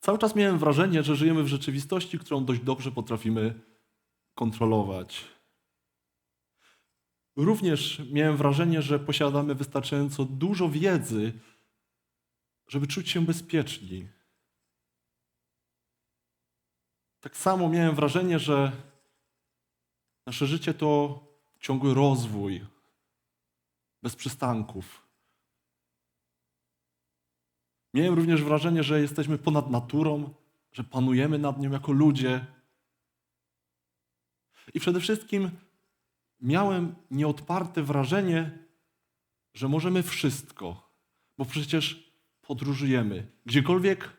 Cały czas miałem wrażenie, że żyjemy w rzeczywistości, którą dość dobrze potrafimy kontrolować. Również miałem wrażenie, że posiadamy wystarczająco dużo wiedzy, żeby czuć się bezpieczni. Tak samo miałem wrażenie, że nasze życie to ciągły rozwój, bez przystanków. Miałem również wrażenie, że jesteśmy ponad naturą, że panujemy nad nią jako ludzie. I przede wszystkim miałem nieodparte wrażenie, że możemy wszystko, bo przecież podróżujemy. Gdziekolwiek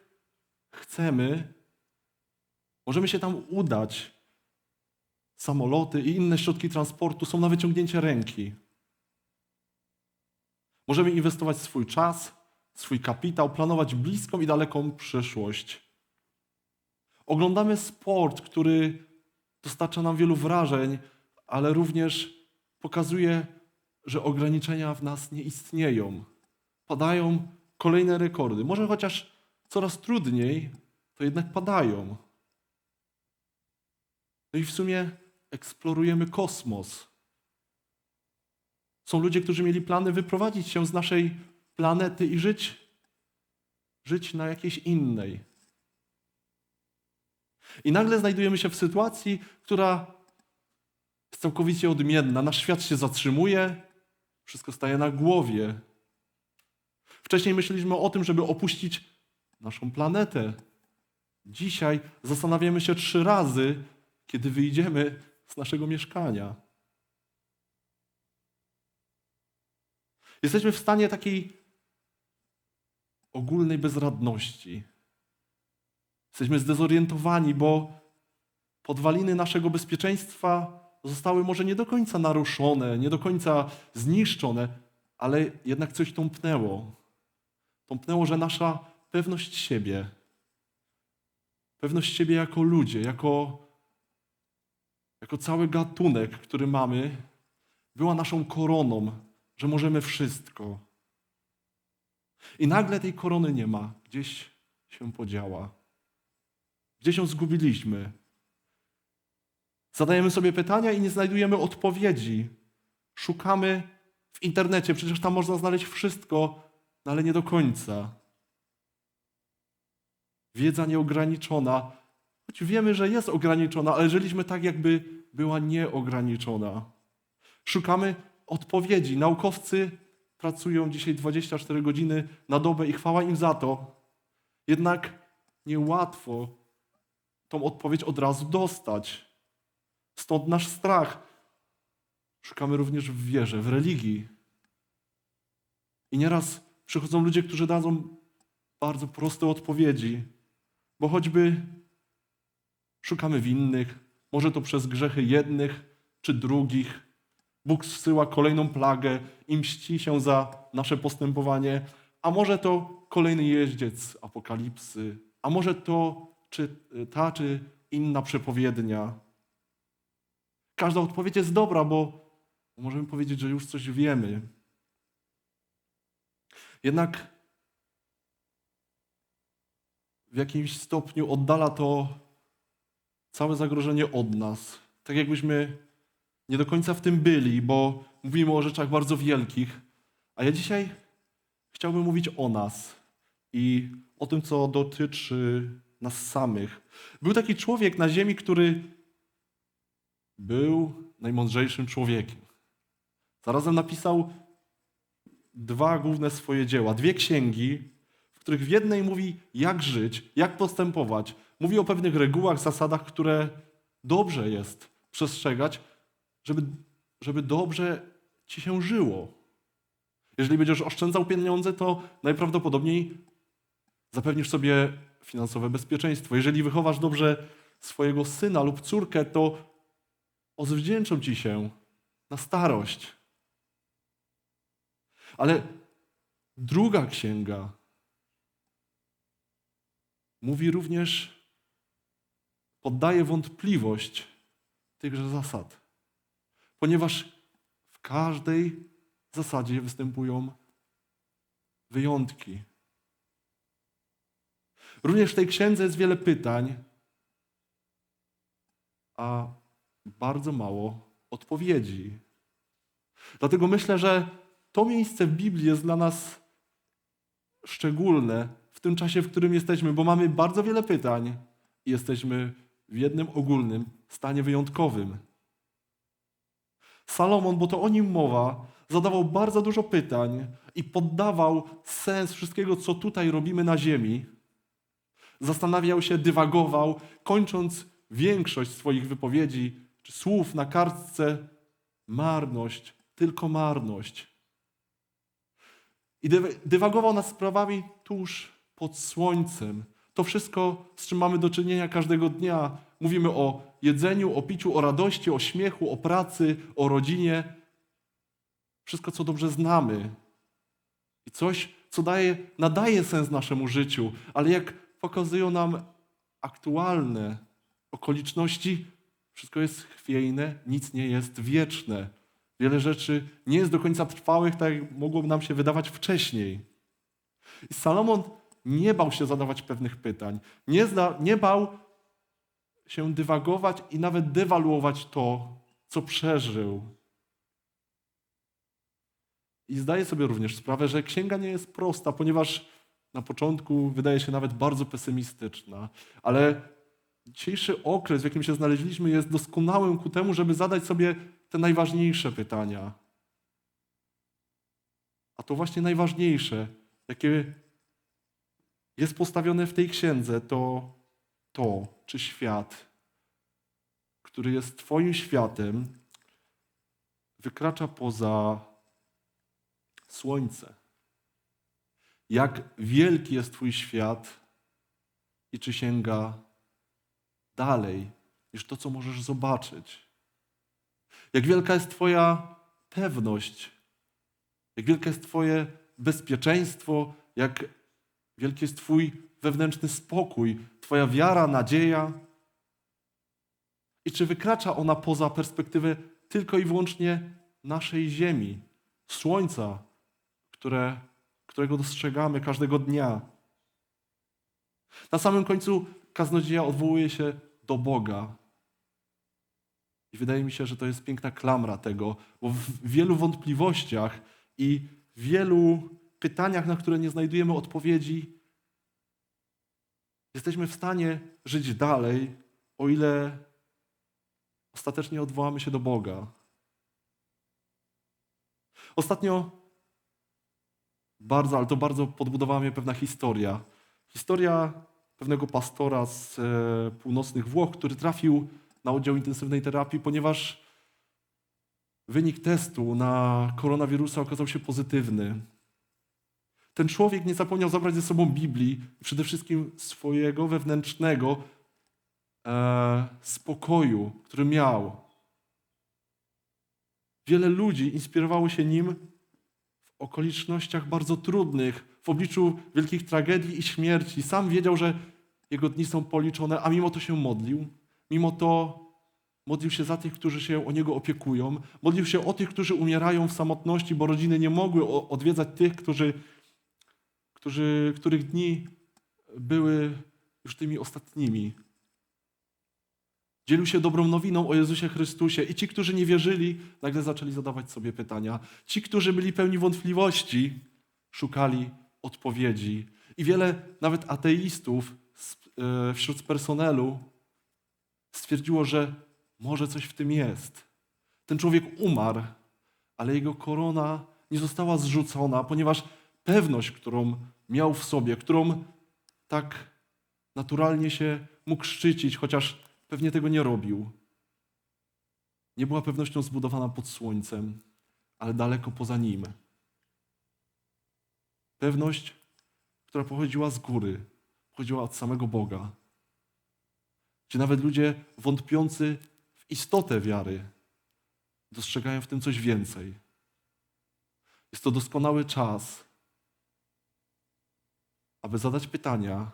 chcemy, możemy się tam udać. Samoloty i inne środki transportu są na wyciągnięcie ręki. Możemy inwestować swój czas, swój kapitał, planować bliską i daleką przyszłość. Oglądamy sport, który dostarcza nam wielu wrażeń, ale również pokazuje, że ograniczenia w nas nie istnieją. Padają kolejne rekordy. Może chociaż coraz trudniej, to jednak padają. No i w sumie eksplorujemy kosmos. Są ludzie, którzy mieli plany wyprowadzić się z naszej planety i żyć, żyć na jakiejś innej. I nagle znajdujemy się w sytuacji, która jest całkowicie odmienna. Nasz świat się zatrzymuje, wszystko staje na głowie. Wcześniej myśleliśmy o tym, żeby opuścić naszą planetę. Dzisiaj zastanawiamy się trzy razy, kiedy wyjdziemy z naszego mieszkania. Jesteśmy w stanie takiej ogólnej bezradności. Jesteśmy zdezorientowani, bo podwaliny naszego bezpieczeństwa zostały może nie do końca naruszone, nie do końca zniszczone, ale jednak coś tąpnęło. Tąpnęło, że nasza pewność siebie, pewność siebie jako ludzie, jako, jako cały gatunek, który mamy, była naszą koroną, że możemy wszystko. I nagle tej korony nie ma, gdzieś się podziała. Gdzieś ją zgubiliśmy. Zadajemy sobie pytania i nie znajdujemy odpowiedzi. Szukamy w internecie, przecież tam można znaleźć wszystko, no ale nie do końca. Wiedza nieograniczona, choć wiemy, że jest ograniczona, ale żyliśmy tak, jakby była nieograniczona. Szukamy odpowiedzi. Naukowcy pracują dzisiaj 24 godziny na dobę i chwała im za to. Jednak niełatwo tą odpowiedź od razu dostać. Stąd nasz strach. Szukamy również w wierze, w religii. I nieraz przychodzą ludzie, którzy dadzą bardzo proste odpowiedzi, bo choćby szukamy winnych, może to przez grzechy jednych czy drugich. Bóg zsyła kolejną plagę i mści się za nasze postępowanie, a może to kolejny jeździec apokalipsy, a może to czy ta czy inna przepowiednia. Każda odpowiedź jest dobra, bo możemy powiedzieć, że już coś wiemy. Jednak w jakimś stopniu oddala to całe zagrożenie od nas. Tak jakbyśmy nie do końca w tym byli, bo mówimy o rzeczach bardzo wielkich. A ja dzisiaj chciałbym mówić o nas i o tym, co dotyczy nas samych. Był taki człowiek na ziemi, który był najmądrzejszym człowiekiem. Zarazem napisał dwa główne swoje dzieła, dwie księgi, w których w jednej mówi, jak żyć, jak postępować. Mówi o pewnych regułach, zasadach, które dobrze jest przestrzegać, żeby, żeby dobrze ci się żyło. Jeżeli będziesz oszczędzał pieniądze, to najprawdopodobniej zapewnisz sobie finansowe bezpieczeństwo. Jeżeli wychowasz dobrze swojego syna lub córkę, to odwdzięczą ci się na starość. Ale druga księga mówi również, poddaje wątpliwość tychże zasad, ponieważ w każdej zasadzie występują wyjątki. Również w tej księdze jest wiele pytań, a bardzo mało odpowiedzi. Dlatego myślę, że to miejsce w Biblii jest dla nas szczególne w tym czasie, w którym jesteśmy, bo mamy bardzo wiele pytań i jesteśmy w jednym ogólnym stanie wyjątkowym. Salomon, bo to o nim mowa, zadawał bardzo dużo pytań i poddawał sens wszystkiego, co tutaj robimy na ziemi. Zastanawiał się, dywagował, kończąc większość swoich wypowiedzi czy słów na kartce marność, tylko marność. I dyw- dywagował nad sprawami tuż pod słońcem. To wszystko, z czym mamy do czynienia każdego dnia. Mówimy o jedzeniu, o piciu, o radości, o śmiechu, o pracy, o rodzinie. Wszystko, co dobrze znamy. I coś, co daje, nadaje sens naszemu życiu, ale jak pokazują nam aktualne okoliczności, wszystko jest chwiejne, nic nie jest wieczne. Wiele rzeczy nie jest do końca trwałych, tak jak mogłoby nam się wydawać wcześniej. I Salomon nie bał się zadawać pewnych pytań, nie, zna, nie bał się dywagować i nawet dewaluować to, co przeżył. I zdaję sobie również sprawę, że księga nie jest prosta, ponieważ na początku wydaje się nawet bardzo pesymistyczna, ale dzisiejszy okres, w jakim się znaleźliśmy, jest doskonałym ku temu, żeby zadać sobie te najważniejsze pytania. A to właśnie najważniejsze, jakie jest postawione w tej księdze, to to, czy świat, który jest Twoim światem, wykracza poza słońce. Jak wielki jest Twój świat i czy sięga dalej niż to, co możesz zobaczyć. Jak wielka jest Twoja pewność, jak wielkie jest Twoje bezpieczeństwo, jak wielki jest Twój wewnętrzny spokój, Twoja wiara, nadzieja. I czy wykracza ona poza perspektywę tylko i wyłącznie naszej Ziemi, Słońca, które, którego dostrzegamy każdego dnia. Na samym końcu kaznodzieja odwołuje się do Boga. I wydaje mi się, że to jest piękna klamra tego, bo w wielu wątpliwościach i wielu pytaniach, na które nie znajdujemy odpowiedzi, jesteśmy w stanie żyć dalej, o ile ostatecznie odwołamy się do Boga. Ostatnio bardzo, ale to bardzo podbudowała mnie pewna historia. Historia pewnego pastora z e, północnych Włoch, który trafił na oddział intensywnej terapii, ponieważ wynik testu na koronawirusa okazał się pozytywny. Ten człowiek nie zapomniał zabrać ze sobą Biblii przede wszystkim swojego wewnętrznego e, spokoju, który miał. Wiele ludzi inspirowało się nim w okolicznościach bardzo trudnych, w obliczu wielkich tragedii i śmierci. Sam wiedział, że jego dni są policzone, a mimo to się modlił. Mimo to modlił się za tych, którzy się o niego opiekują. Modlił się o tych, którzy umierają w samotności, bo rodziny nie mogły odwiedzać tych, którzy, którzy, których dni były już tymi ostatnimi. Dzielił się dobrą nowiną o Jezusie Chrystusie i ci, którzy nie wierzyli, nagle zaczęli zadawać sobie pytania. Ci, którzy byli pełni wątpliwości, szukali odpowiedzi. I wiele nawet ateistów e, wśród personelu stwierdziło, że może coś w tym jest. Ten człowiek umarł, ale jego korona nie została zrzucona, ponieważ pewność, którą miał w sobie, którą tak naturalnie się mógł szczycić, chociaż pewnie tego nie robił, nie była pewnością zbudowana pod słońcem, ale daleko poza nim. Pewność, która pochodziła z góry, pochodziła od samego Boga. Gdzie nawet ludzie wątpiący w istotę wiary dostrzegają w tym coś więcej. Jest to doskonały czas, aby zadać pytania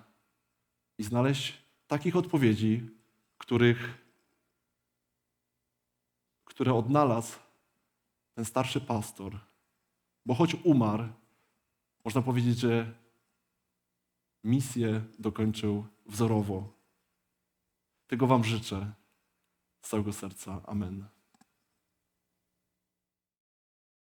i znaleźć takich odpowiedzi, których, które odnalazł ten starszy pastor. Bo choć umarł, można powiedzieć, że misję dokończył wzorowo. Tego Wam życzę z całego serca. Amen.